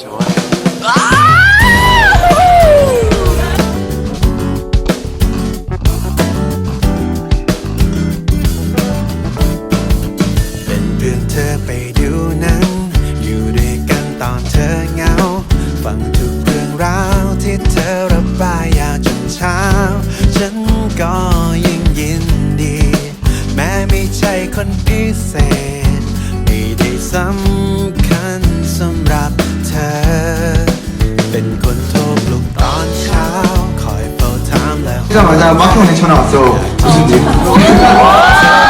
เป็นเพื่อนเธอไปดูหนั้อยู่ด้วยกันตอนเธอเหงา ฟังทุกเรื่องราวที่เธอระบายยาวจนเช้า ฉันก็ยิ่งยินดี แม้ไม่ใช่คนพิเศษ ไม่ได้ซ้ำ 오자마자 마키 형이 전화 왔어 무슨 일? 어?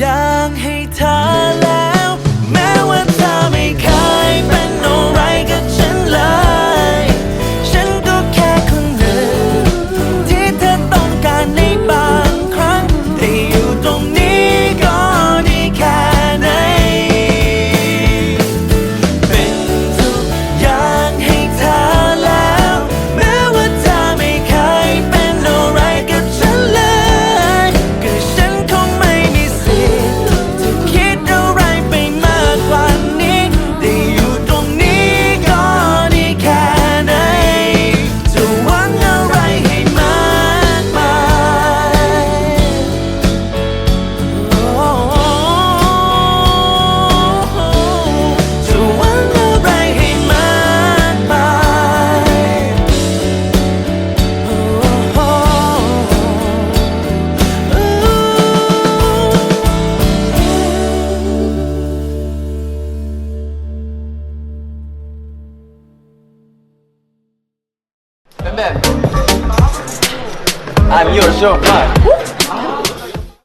야 Remember, I'm your show, man.